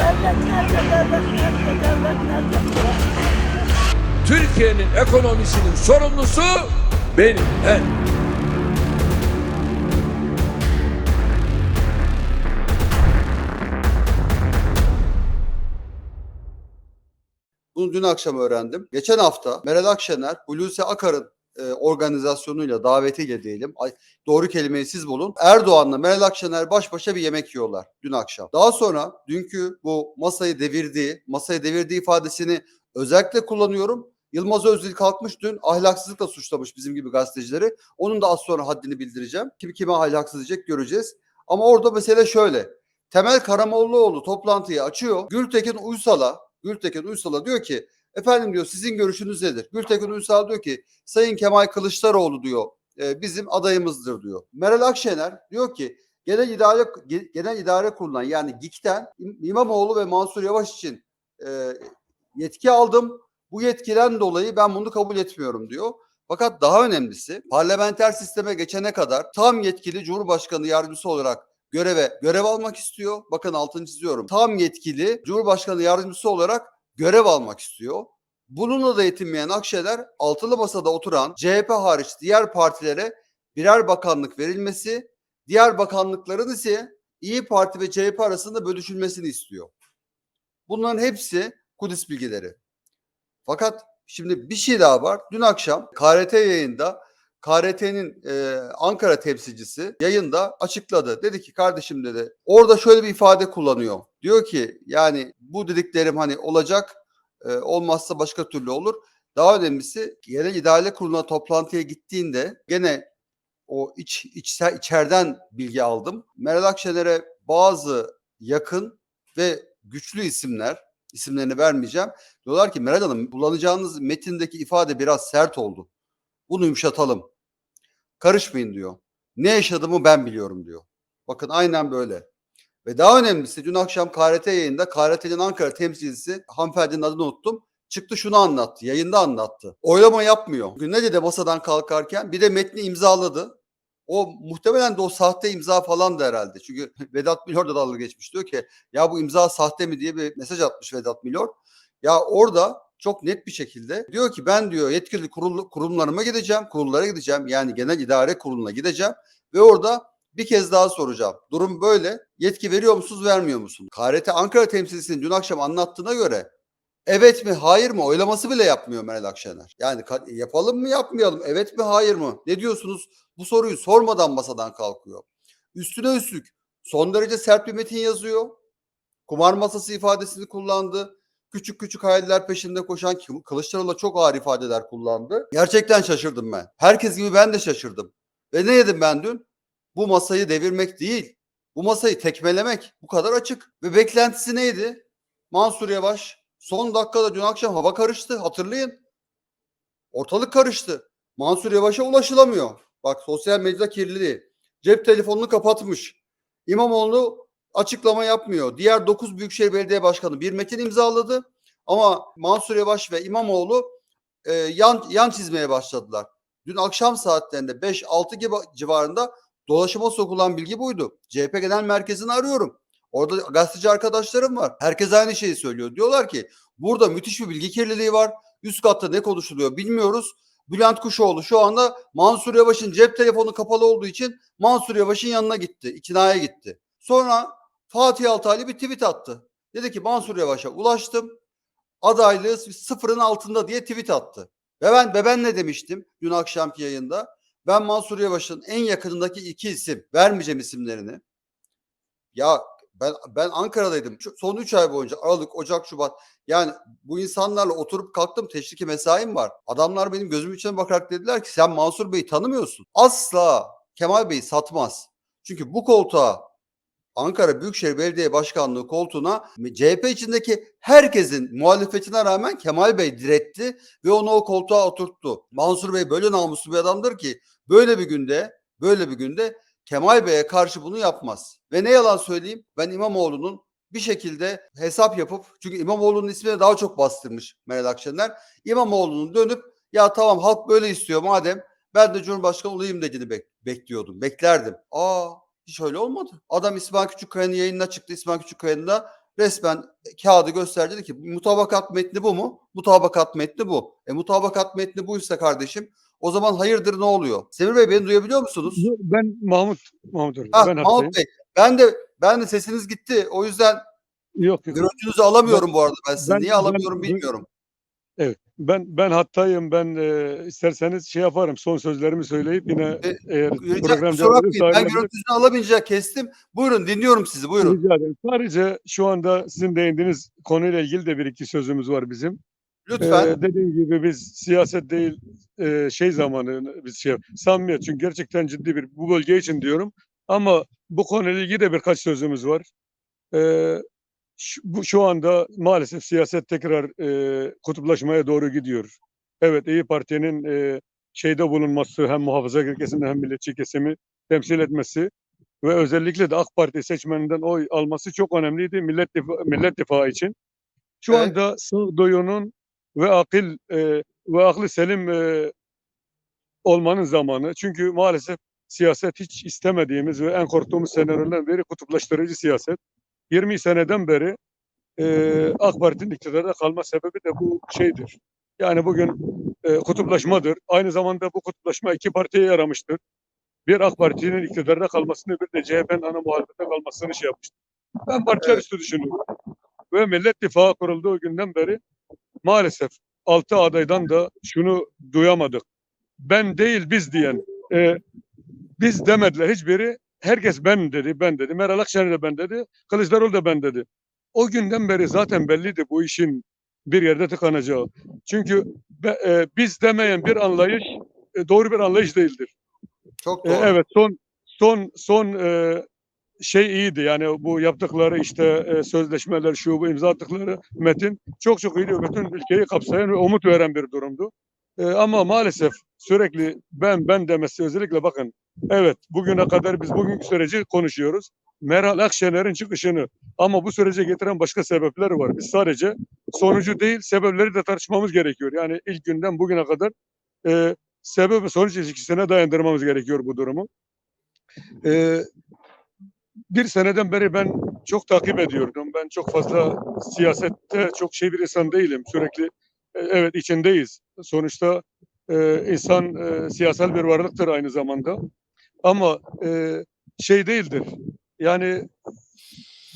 Devlet nerede? Devlet nerede? Devlet nerede? Türkiye'nin ekonomisinin sorumlusu benim. Ben. Bunu dün akşam öğrendim. Geçen hafta Meral Akşener, Hulusi Akar'ın e, organizasyonuyla, davetiyle diyelim. Ay, doğru kelimeyi siz bulun. Erdoğan'la Meral Akşener baş başa bir yemek yiyorlar dün akşam. Daha sonra dünkü bu masayı devirdiği, masayı devirdiği ifadesini özellikle kullanıyorum. Yılmaz Özdil kalkmış dün ahlaksızlıkla suçlamış bizim gibi gazetecileri. Onun da az sonra haddini bildireceğim. Kim kime ahlaksız diyecek göreceğiz. Ama orada mesele şöyle. Temel Karamollaoğlu toplantıyı açıyor. Gültekin Uysal'a, Gültekin Uysal'a diyor ki efendim diyor sizin görüşünüz nedir? Gültekin Uysal diyor ki Sayın Kemal Kılıçdaroğlu diyor e, bizim adayımızdır diyor. Meral Akşener diyor ki genel idare genel idare kurulunan yani GİK'ten İm- İmamoğlu ve Mansur Yavaş için e, yetki aldım. Bu yetkiden dolayı ben bunu kabul etmiyorum diyor. Fakat daha önemlisi parlamenter sisteme geçene kadar tam yetkili Cumhurbaşkanı yardımcısı olarak göreve görev almak istiyor. Bakın altını çiziyorum. Tam yetkili Cumhurbaşkanı yardımcısı olarak görev almak istiyor. Bununla da yetinmeyen Akşener altılı masada oturan CHP hariç diğer partilere birer bakanlık verilmesi, diğer bakanlıkların ise İyi Parti ve CHP arasında bölüşülmesini istiyor. Bunların hepsi Kudüs bilgileri. Fakat şimdi bir şey daha var. Dün akşam KRT yayında KRT'nin e, Ankara temsilcisi yayında açıkladı. Dedi ki kardeşim dedi orada şöyle bir ifade kullanıyor. Diyor ki yani bu dediklerim hani olacak e, olmazsa başka türlü olur. Daha önemlisi genel idare kuruluna toplantıya gittiğinde gene o iç, içsel, içeriden bilgi aldım. Meral Akşener'e bazı yakın ve güçlü isimler isimlerini vermeyeceğim. Diyorlar ki Meral Hanım kullanacağınız metindeki ifade biraz sert oldu. Bunu yumuşatalım. Karışmayın diyor. Ne yaşadığımı ben biliyorum diyor. Bakın aynen böyle. Ve daha önemlisi dün akşam KRT yayında KRT'nin Ankara temsilcisi hanımefendinin adını unuttum. Çıktı şunu anlattı. Yayında anlattı. Oylama yapmıyor. Bugün ne dedi masadan kalkarken? Bir de metni imzaladı. O muhtemelen de o sahte imza falan da herhalde. Çünkü Vedat Milor da dalga geçmiş. Diyor ki ya bu imza sahte mi diye bir mesaj atmış Vedat Milor. Ya orada çok net bir şekilde diyor ki ben diyor yetkili kurul, kurumlarıma gideceğim, kurullara gideceğim. Yani genel idare kuruluna gideceğim ve orada bir kez daha soracağım. Durum böyle. Yetki veriyor musunuz, vermiyor musunuz? KRT Ankara temsilcisinin dün akşam anlattığına göre evet mi, hayır mı oylaması bile yapmıyor Meral Akşener. Yani yapalım mı, yapmayalım? Evet mi, hayır mı? Ne diyorsunuz? Bu soruyu sormadan masadan kalkıyor. Üstüne üstlük son derece sert bir metin yazıyor. Kumar masası ifadesini kullandı küçük küçük hayaller peşinde koşan Kı- Kılıçdaroğlu'na çok ağır ifadeler kullandı. Gerçekten şaşırdım ben. Herkes gibi ben de şaşırdım. Ve ne dedim ben dün? Bu masayı devirmek değil. Bu masayı tekmelemek. Bu kadar açık. Ve beklentisi neydi? Mansur Yavaş son dakikada dün akşam hava karıştı. Hatırlayın. Ortalık karıştı. Mansur Yavaş'a ulaşılamıyor. Bak sosyal medya kirliliği. Cep telefonunu kapatmış. İmamoğlu açıklama yapmıyor. Diğer 9 Büyükşehir Belediye Başkanı bir metin imzaladı ama Mansur Yavaş ve İmamoğlu e, yan yan çizmeye başladılar. Dün akşam saatlerinde 5-6 gibi civarında dolaşıma sokulan bilgi buydu. CHP Genel Merkezi'ni arıyorum. Orada gazeteci arkadaşlarım var. Herkes aynı şeyi söylüyor. Diyorlar ki burada müthiş bir bilgi kirliliği var. Üst katta ne konuşuluyor bilmiyoruz. Bülent Kuşoğlu şu anda Mansur Yavaş'ın cep telefonu kapalı olduğu için Mansur Yavaş'ın yanına gitti. iknaya gitti. Sonra Fatih Altaylı bir tweet attı. Dedi ki Mansur Yavaş'a ulaştım. Adaylığı sıfırın altında diye tweet attı. Ve ben ve ben ne demiştim dün akşamki yayında? Ben Mansur Yavaş'ın en yakınındaki iki isim, vermeyeceğim isimlerini. Ya ben ben Ankara'daydım. Son 3 ay boyunca Aralık, Ocak, Şubat. Yani bu insanlarla oturup kalktım. Teşriki mesaim var. Adamlar benim gözümün içine bakarak dediler ki sen Mansur Bey'i tanımıyorsun. Asla Kemal Bey'i satmaz. Çünkü bu koltuğa Ankara Büyükşehir Belediye Başkanlığı koltuğuna CHP içindeki herkesin muhalefetine rağmen Kemal Bey diretti ve onu o koltuğa oturttu. Mansur Bey böyle namuslu bir adamdır ki böyle bir günde böyle bir günde Kemal Bey'e karşı bunu yapmaz. Ve ne yalan söyleyeyim ben İmamoğlu'nun bir şekilde hesap yapıp çünkü İmamoğlu'nun ismini daha çok bastırmış Meral Akşener. İmamoğlu'nun dönüp ya tamam halk böyle istiyor madem ben de Cumhurbaşkanı olayım dediğini bek- bekliyordum. Beklerdim. Aa hiç öyle olmadı. Adam İsmail Küçükkaya'nın yayınına çıktı. İsmail Küçükkaya'nın da resmen kağıdı gösterdi dedi ki mutabakat metni bu mu? Mutabakat metni bu. E mutabakat metni buysa kardeşim o zaman hayırdır ne oluyor? Semir Bey beni duyabiliyor musunuz? Ben Mahmut Mahmut Hoca. Ha, ben Mahmut. Bey ben de ben de sesiniz gitti. O yüzden Yok yok. görüntünüzü alamıyorum bu arada ben sizin. ben- Niye ben- alamıyorum ben- bilmiyorum. Ben ben hattayım. Ben e, isterseniz şey yaparım. Son sözlerimi söyleyip yine E, eğer Rica, program devam ederse Ben ayrılabilir. görüntüsünü alamayınca kestim. Buyurun dinliyorum sizi buyurun. Rica ederim. Sadece şu anda sizin değindiğiniz konuyla ilgili de bir iki sözümüz var bizim. Lütfen. Ee, dediğim gibi biz siyaset değil e, şey zamanı biz şey samimiyet çünkü gerçekten ciddi bir bu bölge için diyorum ama bu konuyla ilgili de birkaç sözümüz var. Ee, şu, bu şu anda maalesef siyaset tekrar e, kutuplaşmaya doğru gidiyor. Evet İyi Parti'nin e, şeyde bulunması hem muhafazakar kesimi hem milliyetçi kesimi temsil etmesi ve özellikle de AK Parti seçmeninden oy alması çok önemliydi Millet Difa- Millet Difağı için. Şu Evet. anda sağduyunun ve akıl e, ve aklı selim e, olmanın zamanı. Çünkü maalesef siyaset hiç istemediğimiz ve en korktuğumuz senaryolardan biri kutuplaştırıcı siyaset. 20 seneden beri e, AK Parti'nin iktidarda kalma sebebi de bu şeydir. Yani bugün e, kutuplaşmadır. Aynı zamanda bu kutuplaşma iki partiye yaramıştır. Bir AK Parti'nin iktidarda kalmasını bir de CHP'nin ana muhalefete kalmasını şey yapmıştır. Ben partiler üstü düşünüyorum. Ve Millet İttifakı kurulduğu günden beri maalesef altı adaydan da şunu duyamadık. Ben değil biz diyen e, biz demediler hiçbiri. Herkes ben dedi, ben dedi. Meral Akşener de ben dedi. Kılıçdaroğlu da ben dedi. O günden beri zaten belliydi bu işin bir yerde tıkanacağı. Çünkü be- e, biz demeyen bir anlayış e, doğru bir anlayış değildir. Çok E, doğru. evet son son son e, şey iyiydi yani bu yaptıkları işte e, sözleşmeler şu bu imza attıkları metin çok çok iyiydi. Bütün ülkeyi kapsayan ve umut veren bir durumdu. E, ama maalesef sürekli ben ben demesi özellikle bakın evet bugüne kadar biz bugünkü süreci konuşuyoruz. Meral Akşener'in çıkışını ama bu sürece getiren başka sebepler var. Biz sadece sonucu değil sebepleri de tartışmamız gerekiyor. Yani ilk günden bugüne kadar e, sebep ve sonuç ilişkisine dayandırmamız gerekiyor bu durumu. Ee, bir seneden beri ben çok takip ediyordum. Ben çok fazla siyasette çok şey bir insan değilim. Sürekli e, evet içindeyiz. Sonuçta e, insan e, siyasal bir varlıktır aynı zamanda. Ama e, şey değildir. Yani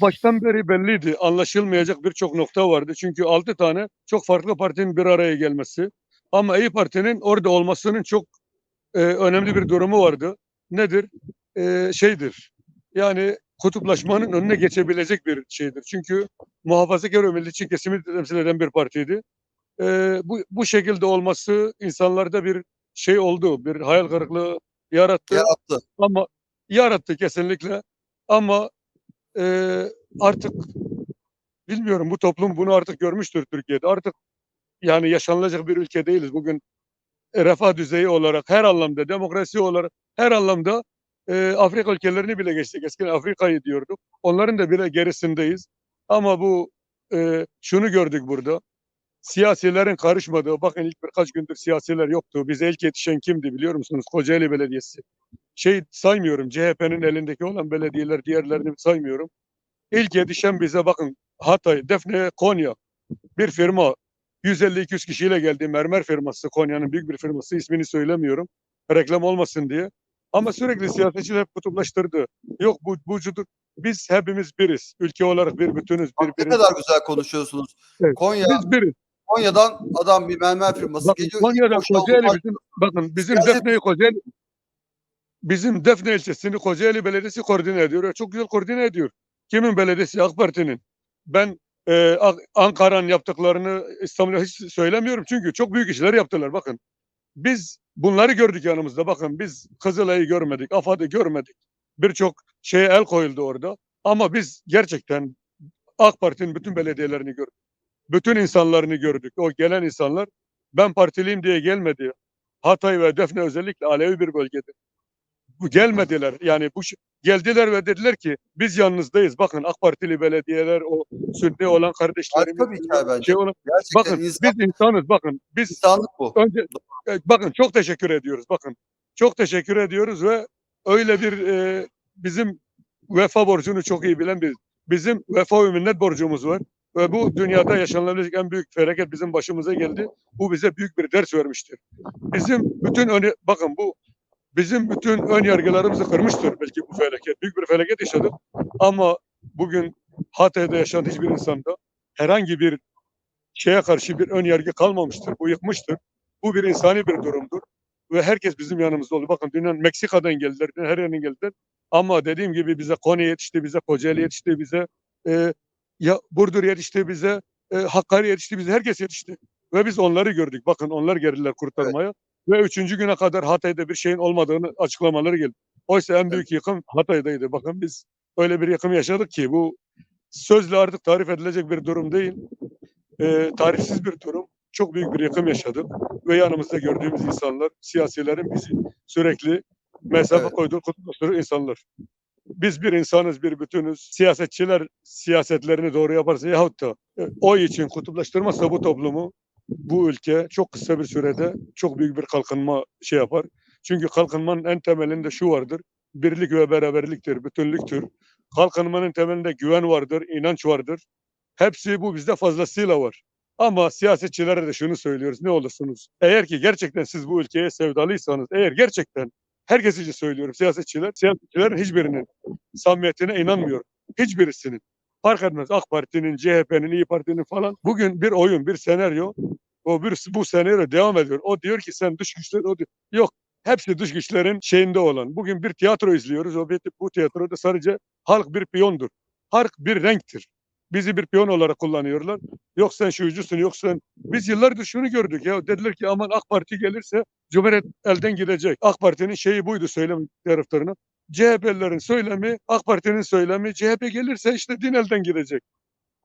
baştan beri belliydi. Anlaşılmayacak birçok nokta vardı. Çünkü altı tane çok farklı partinin bir araya gelmesi. Ama İyi Parti'nin orada olmasının çok e, önemli bir durumu vardı. Nedir? E, şeydir. Yani kutuplaşmanın önüne geçebilecek bir şeydir. Çünkü muhafazakar ve milliyetçi kesimi temsil eden bir partiydi. E, bu, bu şekilde olması insanlarda bir şey oldu. Bir hayal kırıklığı yarattı. Yarattı. Ama yarattı kesinlikle. Ama e, artık bilmiyorum bu toplum bunu artık görmüştür Türkiye'de. Artık yani yaşanılacak bir ülke değiliz. Bugün refah düzeyi olarak her anlamda demokrasi olarak her anlamda e, Afrika ülkelerini bile geçtik. Eskiden Afrika'yı diyorduk. Onların da bile gerisindeyiz. Ama bu e, şunu gördük burada. Siyasilerin karışmadığı, bakın ilk birkaç gündür siyasiler yoktu. Bize ilk yetişen kimdi biliyor musunuz? Kocaeli Belediyesi. Şey saymıyorum, CHP'nin elindeki olan belediyeler, diğerlerini saymıyorum. İlk yetişen bize bakın Hatay, Defne, Konya bir firma 150-200 kişiyle geldi mermer firması Konya'nın büyük bir firması ismini söylemiyorum reklam olmasın diye ama sürekli siyasetçiler hep kutuplaştırdı yok bu bucudur biz hepimiz biriz ülke olarak bir bütünüz Bak, ne birbirimiz kadar güzel konuşuyorsunuz. Evet. Konya biz biriz Konya'dan adam bir mermer firması bakın geliyor. Konya'da boşaltma- Kocaeli bizim bakın bizim Siyaset- Defne'yi Kocaeli bizim Defne ilçesini Kocaeli Belediyesi koordine ediyor. Çok güzel koordine ediyor. Kimin belediyesi? AK Parti'nin. Ben e, Ankara'nın yaptıklarını İstanbul'a hiç söylemiyorum çünkü çok büyük işler yaptılar bakın. Biz bunları gördük yanımızda bakın biz Kızılay'ı görmedik, AFAD'ı görmedik. Birçok şeye el koyuldu orada. Ama biz gerçekten AK Parti'nin bütün belediyelerini gördük. Bütün insanlarını gördük. O gelen insanlar ben partiliyim diye gelmedi. Hatay ve Defne özellikle Alevi bir bölgedir. Bu gelmediler. Yani bu geldiler ve dediler ki biz yanınızdayız. Bakın AK Partili belediyeler o sünni olan kardeşlerimiz Harika bir hikaye bence. şey olan, Gerçekten bakın insan, biz insanız bakın biz insanlık bu. önce e, bakın çok teşekkür ediyoruz bakın çok teşekkür ediyoruz ve öyle bir e, bizim vefa borcunu çok iyi bilen bir bizim vefa ve minnet borcumuz var. Ve bu dünyada yaşanabilecek en büyük felaket bizim başımıza geldi. Bu bize büyük bir ders vermiştir. Bizim bütün öne, bakın bu bizim bütün ön yargılarımızı kırmıştır belki bu felaket. Büyük bir felaket yaşadık. Ama bugün Hatay'da yaşayan hiçbir insanda herhangi bir şeye karşı bir ön yargı kalmamıştır. Bu yıkmıştır. Bu bir insani bir durumdur. Ve herkes bizim yanımızda oldu. Bakın dünyanın Meksika'dan geldiler, her yerden geldiler. Ama dediğim gibi bize Konya yetişti, bize Kocaeli yetişti, bize e, ya Burdur yetişti, bize e, Hakkari yetişti, bize herkes yetişti. Ve biz onları gördük. Bakın onlar geldiler kurtarmaya. Ve üçüncü güne kadar Hatay'da bir şeyin olmadığını açıklamaları geldi. Oysa en büyük yıkım Hatay'daydı. Bakın biz öyle bir yıkım yaşadık ki bu sözle artık tarif edilecek bir durum değil. E, tarifsiz bir durum. Çok büyük bir yıkım yaşadık. Ve yanımızda gördüğümüz insanlar, siyasilerin bizi sürekli mesafe Evet. koyduğu insanlar. Biz bir insanız, bir bütünüz. Siyasetçiler siyasetlerini doğru yaparsa yahut da e, oy için kutuplaştırmazsa bu toplumu, bu ülke çok kısa bir sürede çok büyük bir kalkınma şey yapar. Çünkü kalkınmanın en temelinde şu vardır. Birlik ve beraberliktir, bütünlüktür. Kalkınmanın temelinde güven vardır, inanç vardır. Hepsi bu bizde fazlasıyla var. Ama siyasetçilere de şunu söylüyoruz ne olursunuz. Eğer ki gerçekten siz bu ülkeye sevdalıysanız, eğer gerçekten herkes için söylüyorum siyasetçiler, siyasetçilerin hiçbirinin samimiyetine inanmıyorum. Hiçbirisinin. Fark etmez AK Parti'nin, CHP'nin, İyi Parti'nin falan. Bugün bir oyun, bir senaryo. O bir bu senaryo devam ediyor. O diyor ki sen dış güçler, o diyor. Yok. Hepsi dış güçlerin şeyinde olan. Bugün bir tiyatro izliyoruz. O bir, bu tiyatroda sadece halk bir piyondur. Halk bir renktir. Bizi bir piyon olarak kullanıyorlar. Yok sen şuyucusun, yok sen. Biz yıllardır şunu gördük ya. Dediler ki aman AK Parti gelirse Cumhuriyet elden gidecek. AK Parti'nin şeyi buydu söylem taraftarına. CHP'lilerin söylemi, AK Parti'nin söylemi, CHP gelirse işte din elden gidecek.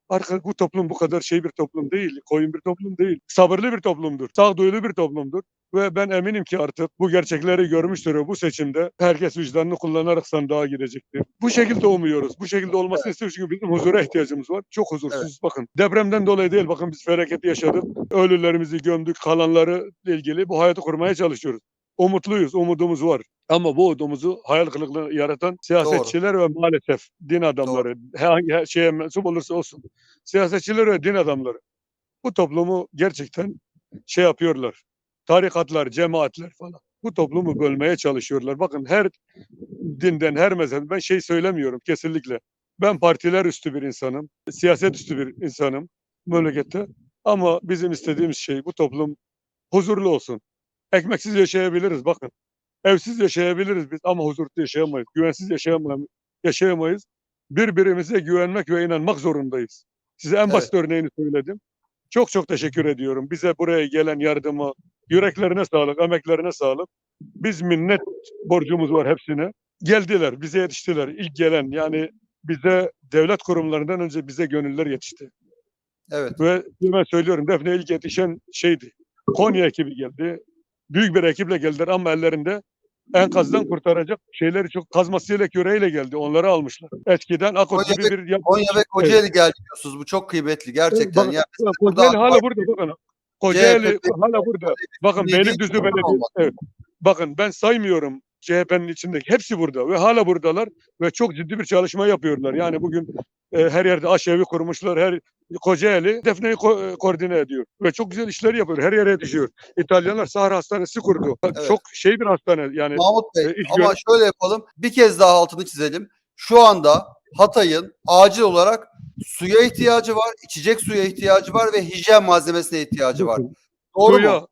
Arka bu toplum bu kadar şey bir toplum değil, koyun bir toplum değil. Sabırlı bir toplumdur, sağduyulu bir toplumdur. Ve ben eminim ki artık bu gerçekleri görmüştür bu seçimde herkes vicdanını kullanarak sandığa girecektir. Bu şekilde umuyoruz. Bu şekilde olmasını istiyoruz çünkü bizim huzura ihtiyacımız var. Çok huzursuz. Bakın depremden dolayı değil. Bakın biz felaketi yaşadık. Ölülerimizi gömdük. Kalanları ilgili bu hayatı kurmaya çalışıyoruz. Umutluyuz. Umudumuz var. Ama bu umudumuzu hayal kırıklığı yaratan siyasetçiler ve maalesef din adamları hangi her şeye mensup olursa olsun siyasetçiler ve din adamları bu toplumu gerçekten şey yapıyorlar. Tarikatlar, cemaatler falan. Bu toplumu bölmeye çalışıyorlar. Bakın her dinden, her mezhep ben şey söylemiyorum kesinlikle. Ben partiler üstü bir insanım. Siyaset üstü bir insanım memlekette. Ama bizim istediğimiz şey bu toplum huzurlu olsun. Ekmeksiz yaşayabiliriz bakın. Evsiz yaşayabiliriz biz ama huzurlu yaşayamayız. Güvensiz yaşayamayız. yaşayamayız. Birbirimize güvenmek ve inanmak zorundayız. Size en Evet. basit örneğini söyledim. Çok çok teşekkür ediyorum. Bize buraya gelen yardıma, yüreklerine sağlık, emeklerine sağlık. Biz minnet borcumuz var hepsine. Geldiler, bize yetiştiler. İlk gelen yani bize devlet kurumlarından önce bize gönüller yetişti. Evet. Ve ben söylüyorum Defne ilk yetişen şeydi. Konya ekibi geldi. Büyük bir ekiple geldiler ama ellerinde enkazdan kurtaracak şeyleri çok kazmasıyla küreğiyle geldi. Onları almışlar. Eskiden Konya gibi bir yap- Konya ve Kocaeli geldi diyorsunuz. Bu çok kıymetli gerçekten. Bakın, ya bakın, burada Kocaeli hala burada bakın. Kocaeli hala burada. Bakın Beylikdüzü Başkanı Belediye. olmak. Evet. Bakın ben saymıyorum CHP'nin içindeki hepsi burada ve hala buradalar ve çok ciddi bir çalışma yapıyorlar. Yani bugün e, her yerde aşevi kurmuşlar. Her Kocaeli Defne'yi ko- e, koordine ediyor ve çok güzel işler yapıyor. Her yere düşüyor. İtalyanlar Sahra Hastanesi kurdu. Çok şey bir hastane yani. Mahmut Bey e, ama şöyle yapalım. Bir kez daha altını çizelim. Şu anda Hatay'ın acil olarak suya ihtiyacı var, içecek suya ihtiyacı var ve hijyen malzemesine ihtiyacı var. Doğru suya mu?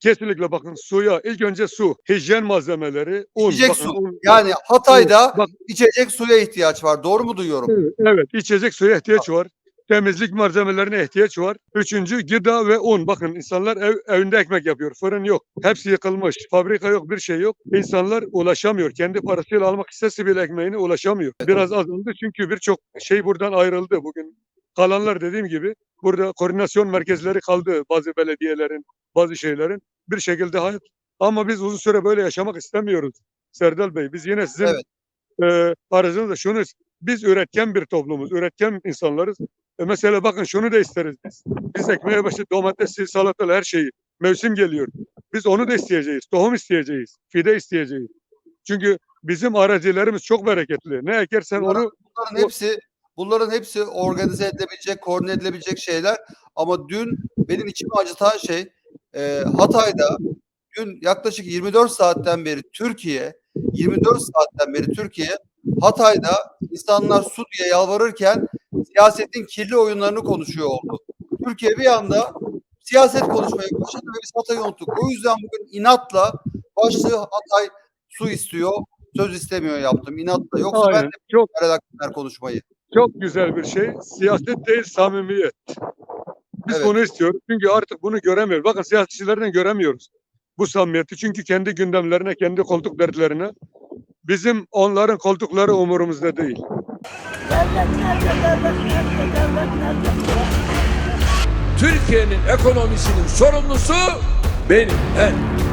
kesinlikle bakın suya ilk önce su, hijyen malzemeleri, un. İçecek bakın, su. un- Yani Hatay'da Bak- içecek suya ihtiyaç var. Doğru mu duyuyorum? Evet, evet, içecek suya ihtiyaç var. Temizlik malzemelerine ihtiyaç var. Üçüncü gıda ve un. Bakın insanlar ev, evinde ekmek yapıyor. Fırın yok. Hepsi yıkılmış. Fabrika yok, bir şey yok. İnsanlar ulaşamıyor. Kendi parasıyla almak istese bile ekmeğine ulaşamıyor. Biraz azaldı çünkü birçok şey buradan ayrıldı. Bugün kalanlar dediğim gibi burada koordinasyon merkezleri kaldı. Bazı belediyelerin, bazı şeylerin bir şekilde hayat. Ama biz uzun süre böyle yaşamak istemiyoruz. Serdal Bey biz yine sizin Evet. e, aracınızda şunu biz üretken bir toplumuz, üretken insanlarız. E mesela bakın şunu da isteriz biz. Biz ekmeğe başı domatesi, salatalı her şeyi. Mevsim geliyor. Biz onu da isteyeceğiz. Tohum isteyeceğiz. Fide isteyeceğiz. Çünkü bizim arazilerimiz çok bereketli. Ne ekersen onu Bunların hepsi Bunların hepsi organize edilebilecek, koordine edilebilecek şeyler. Ama dün benim içimi acıtan şey e, Hatay'da dün yaklaşık 24 saatten beri Türkiye 24 saatten beri Türkiye Hatay'da insanlar su diye yalvarırken siyasetin kirli oyunlarını konuşuyor oldu. Türkiye bir anda siyaset konuşmaya başladı ve biz Hatay'ı unuttuk. O yüzden bugün inatla başlığı Hatay su istiyor, söz istemiyor yaptım inatla. Yoksa ben Aynen. de Çok Akşener konuşmayı. çok güzel bir şey. Siyaset değil samimiyet. Biz Evet. bunu istiyoruz. Çünkü artık bunu göremiyoruz. Bakın siyasetçilerden göremiyoruz bu samimiyeti. Çünkü kendi gündemlerine, kendi koltuk dertlerine. Bizim onların koltukları umurumuzda değil. Türkiye'nin ekonomisinin sorumlusu benim ben.